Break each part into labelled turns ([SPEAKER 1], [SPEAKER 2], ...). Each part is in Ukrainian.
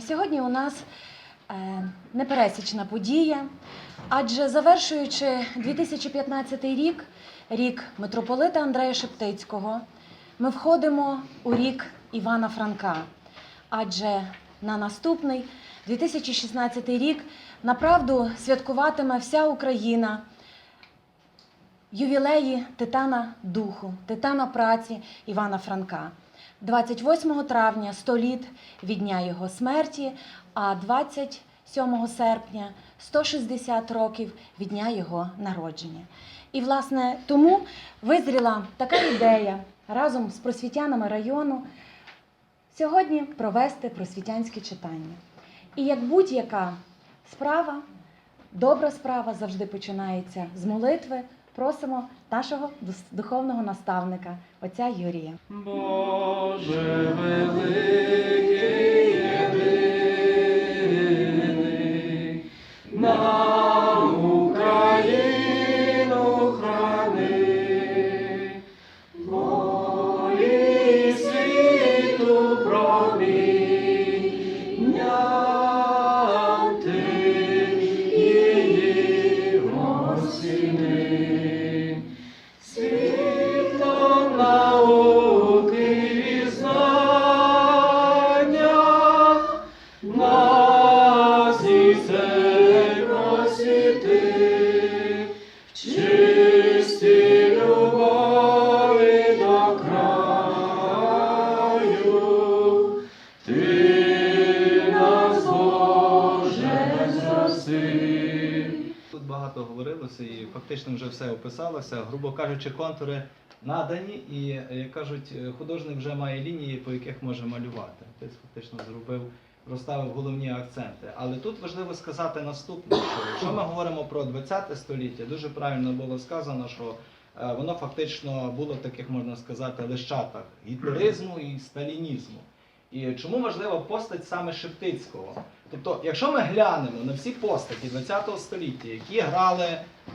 [SPEAKER 1] Сьогодні у нас е, непересічна подія, адже завершуючи 2015 рік, рік митрополита Андрея Шептицького, ми входимо у рік Івана Франка. Адже на наступний 2016 рік направду святкуватиме вся Україна ювілеї Титана Духу, Титана праці Івана Франка. 28 травня 100 літ від дня його смерті, а 27 серпня 160 років від дня його народження. І, власне, тому визріла така ідея разом з просвітянами району сьогодні провести просвітянські читання. І як будь-яка справа, добра справа завжди починається з молитви. Просимо нашого духовного наставника, отця Юрія.
[SPEAKER 2] Боже великий
[SPEAKER 3] багато говорилося і фактично вже все описалося. Грубо кажучи, контури надані, і як кажуть, художник вже має лінії, по яких може малювати. Тобто фактично зробив, розставив головні акценти. Але тут важливо сказати наступне: що якщо ми говоримо про 20 століття, дуже правильно було сказано, що е, воно фактично було в таких, можна сказати, лищатах гітлеризму і сталінізму. І чому важлива постать саме Шептицького? Тобто, якщо ми глянемо на всі постаті ХХ століття, які грали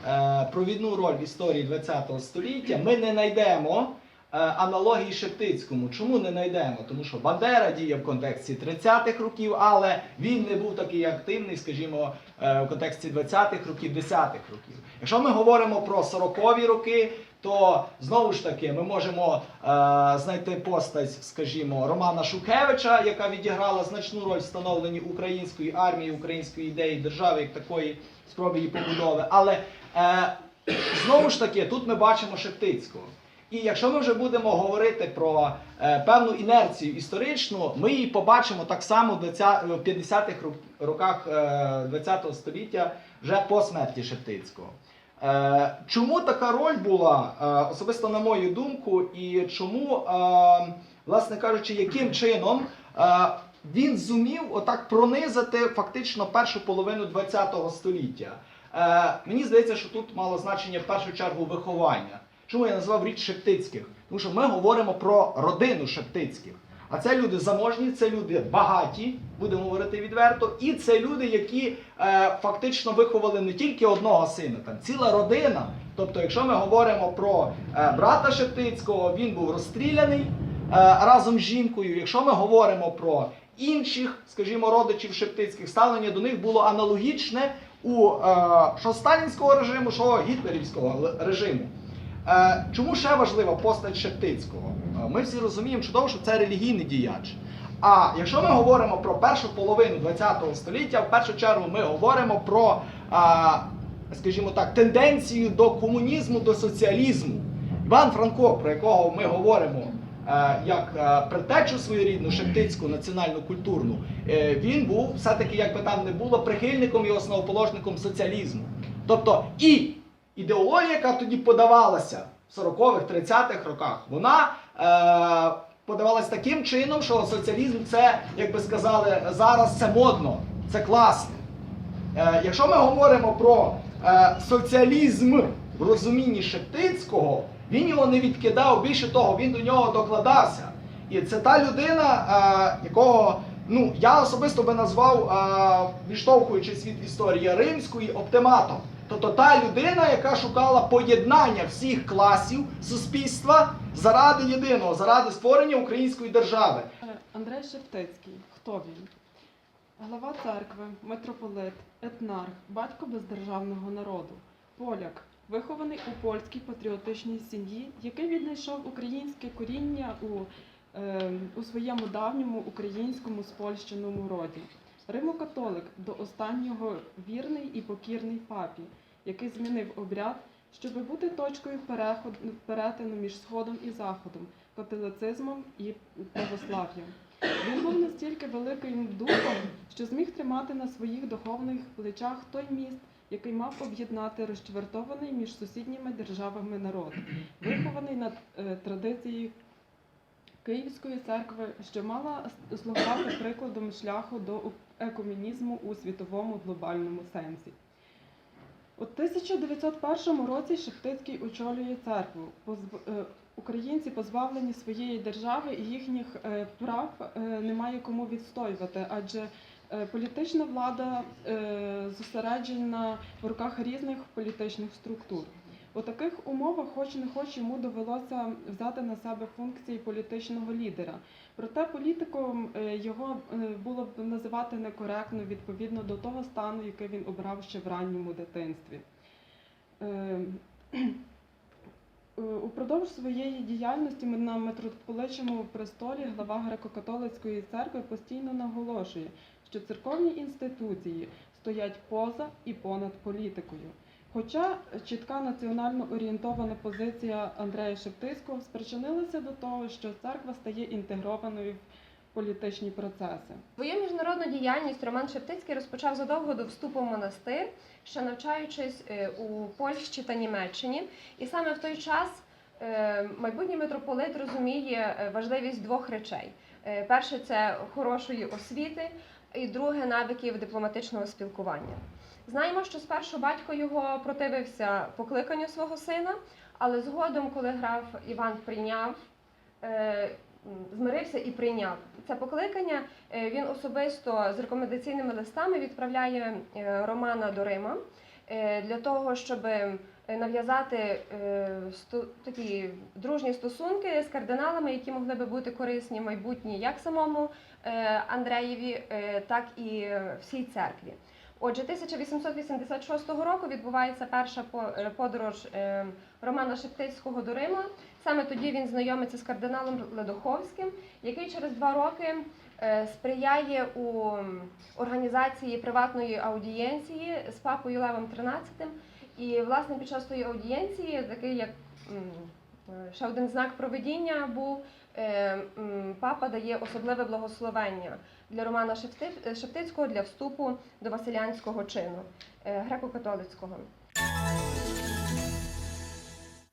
[SPEAKER 3] е, провідну роль в історії ХХ століття, ми не знайдемо аналогії Шептицькому. Чому не знайдемо? Тому що Бандера діє в контексті 30-х років, але він не був такий активний, скажімо, е, в контексті 20-х років, 10-х років. Якщо ми говоримо про 40-ві роки, то знову ж таки ми можемо е, знайти постать, скажімо, Романа Шухевича, яка відіграла значну роль в становленні української армії, української ідеї держави як такої спроби її побудови. Але е, знову ж таки, тут ми бачимо Шептицького. І якщо ми вже будемо говорити про е, певну інерцію історичну, ми її побачимо так само в 50-х роках е, ХХ століття вже по смерті Шептицького. Е, Чому така роль була, е, особисто на мою думку, і чому, е, власне кажучи, яким чином е, він зумів отак пронизати фактично першу половину ХХ століття? Е, Мені здається, що тут мало значення в першу чергу виховання. Чому я назвав річ Шептицьких? Тому що ми говоримо про родину Шептицьких. А це люди заможні, це люди багаті, будемо говорити відверто, і це люди, які е, фактично виховали не тільки одного сина, там ціла родина. Тобто, якщо ми говоримо про е, брата Шептицького, він був розстріляний е, разом з жінкою. Якщо ми говоримо про інших, скажімо, родичів Шептицьких, ставлення до них було аналогічне у е, що сталінського режиму, що гітлерівського режиму. Е, Чому ще важлива постать Шептицького? Е, Ми всі розуміємо чудово, що це релігійний діяч. А якщо ми говоримо про першу половину ХХ століття, в першу чергу ми говоримо про, скажімо так, тенденцію до комунізму, до соціалізму. Іван Франко, про якого ми говоримо е, як е, предтечу своєрідну шептицьку національну культурну, е, він був все-таки, як би там не було, прихильником і основоположником соціалізму. Тобто і ідеологія, яка тоді подавалася в 40-х, 30-х роках, вона е, подавалась таким чином, що соціалізм це, як би сказали, зараз це модно, це класно. Е, якщо ми говоримо про е, соціалізм в розумінні Шептицького, він його не відкидав, більше того, він до нього докладався. І це та людина, е, якого ну, я особисто би назвав, е, відштовхуючись від історії римської, оптиматом. Тобто та людина, яка шукала поєднання всіх класів суспільства заради єдиного, заради створення української держави.
[SPEAKER 4] Андрей Шептицький. Хто він? Глава церкви, митрополит, етнарх, батько бездержавного народу, поляк, вихований у польській патріотичній сім'ї, який віднайшов українське коріння у, е, у своєму давньому українському спольщеному роді. Римокатолик до останнього вірний і покірний папі, який змінив обряд, щоб бути точкою перетину між сходом і заходом, католицизмом і православ'ям. Він був настільки великим духом, що зміг тримати на своїх духовних плечах той міст, який мав об'єднати розчвертований між сусідніми державами народ, вихований на е, традиції Київської церкви, що мала слугувати прикладом шляху до у- екумінізму у світовому глобальному сенсі. У 1901 році Шептицький очолює церкву. Е, Українці позбавлені своєї держави і їхніх е, прав е, немає кому відстоювати, адже політична влада зосереджена в руках різних політичних структур. У таких умовах, хоч не хоч йому довелося взяти на себе функції політичного лідера. Проте політиком е, його е, було б називати некоректно відповідно до того стану, який він обрав ще в ранньому дитинстві. Е, Упродовж своєї діяльності на митрополичому престолі глава греко-католицької церкви постійно наголошує, що церковні інституції стоять поза і понад політикою. Хоча чітка національно орієнтована позиція Андрея Шептицького спричинилася до того, що церква стає інтегрованою в політичні процеси.
[SPEAKER 5] Свою міжнародну діяльність Роман Шептицький розпочав задовго до вступу в монастир, ще навчаючись е, у Польщі та Німеччині. І саме в той час е, майбутній митрополит розуміє е, важливість двох речей: перше це хорошої освіти, і друге навиків дипломатичного спілкування. Знаємо, що спершу батько його противився покликанню свого сина, але згодом, коли граф Іван прийняв. е, Змирився і прийняв це покликання. Е, Він особисто з рекомендаційними листами відправляє е, Романа до Рима для того, щоб нав'язати такі дружні стосунки з кардиналами, які могли би бути корисні в майбутнє як самому Андреєві, так і всій церкві. Отже, 1886 року відбувається перша е, подорож е, Романа Шептицького до Рима. Саме тоді він знайомиться з кардиналом Ледоховським, який через два роки е, сприяє у організації приватної аудієнції з папою Левом XIII. І, власне, під час тої аудієнції, такий як ще один знак проведіння був, е, папа дає особливе благословення для Романа Шевтицького для вступу до Василянського чину е, греко-католицького.